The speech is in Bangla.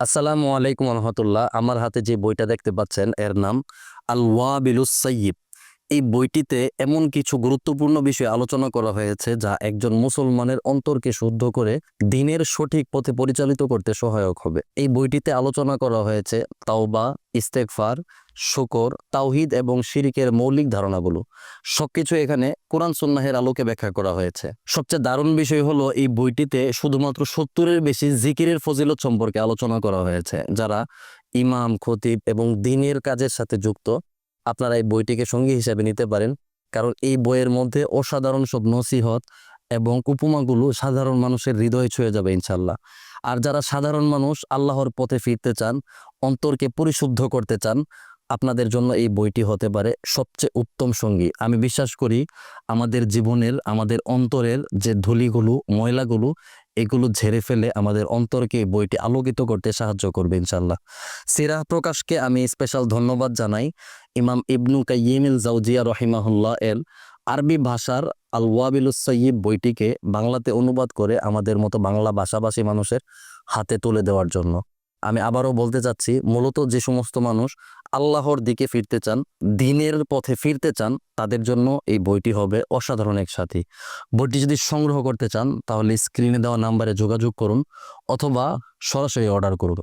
আসসালামু আলাইকুম রহমতুল্লাহ। আমার হাতে যে বইটা দেখতে পাচ্ছেন এর নাম আল ওয়াবিলুস সাইয়িব এই বইটিতে এমন কিছু গুরুত্বপূর্ণ বিষয় আলোচনা করা হয়েছে যা একজন মুসলমানের অন্তরকে শুদ্ধ করে দিনের সঠিক পথে পরিচালিত করতে সহায়ক হবে। এই বইটিতে আলোচনা করা হয়েছে তাওবা ইস্তেকফার শুকর, তাওহিদ এবং শিরিকের মৌলিক ধারণাগুলো। সবকিছু এখানে কোরআন সুন্নাহের আলোকে ব্যাখ্যা করা হয়েছে। সবচেয়ে দারুণ বিষয় হলো এই বইটিতে শুধুমাত্র সত্তরের বেশি জিকিরের ফজিলত সম্পর্কে আলোচনা করা হয়েছে, যারা ইমাম, খতিব এবং দিনের কাজের সাথে যুক্ত। আপনারা এই বইটিকে সঙ্গী হিসাবে নিতে পারেন। কারণ এই বইয়ের মধ্যে অসাধারণ সব নসিহত এবং উপমাগুলো সাধারণ মানুষের হৃদয়ে ছুঁয়ে যাবে ইনশাল্লাহ আর যারা সাধারণ মানুষ আল্লাহর পথে ফিরতে চান, অন্তরকে পরিশুদ্ধ করতে চান, আপনাদের জন্য এই বইটি হতে পারে সবচেয়ে উত্তম সঙ্গী। আমি বিশ্বাস করি, আমাদের জীবনের, আমাদের অন্তরের যে ধুলিগুলো, ময়লাগুলো এগুলো ঝেড়ে ফেলে আমাদের অন্তরকে বইটি আলোকিত করতে সাহায্য করবে ইনশাল্লাহ সিরাহ প্রকাশকে আমি স্পেশাল ধন্যবাদ জানাই। ইমাম ইবনু কাইমিল জাউজিয়া রহিমাহুল্লাহ এল আরবি ভাষার আল ওয়াবিলুস সৈয়ীব বইটিকে বাংলাতে অনুবাদ করে আমাদের মতো বাংলা ভাষাভাষী মানুষের হাতে তুলে দেওয়ার জন্য। আমি আবারও বলতে চাচ্ছি, মূলত যে সমস্ত মানুষ আল্লাহর দিকে ফিরতে চান, দিনের পথে ফিরতে চান, তাদের জন্য এই বইটি হবে অসাধারণ এক সাথী। বইটি যদি সংগ্রহ করতে চান, তাহলে স্ক্রিনে দেওয়া নাম্বারে যোগাযোগ করুন অথবা সরাসরি অর্ডার করুন।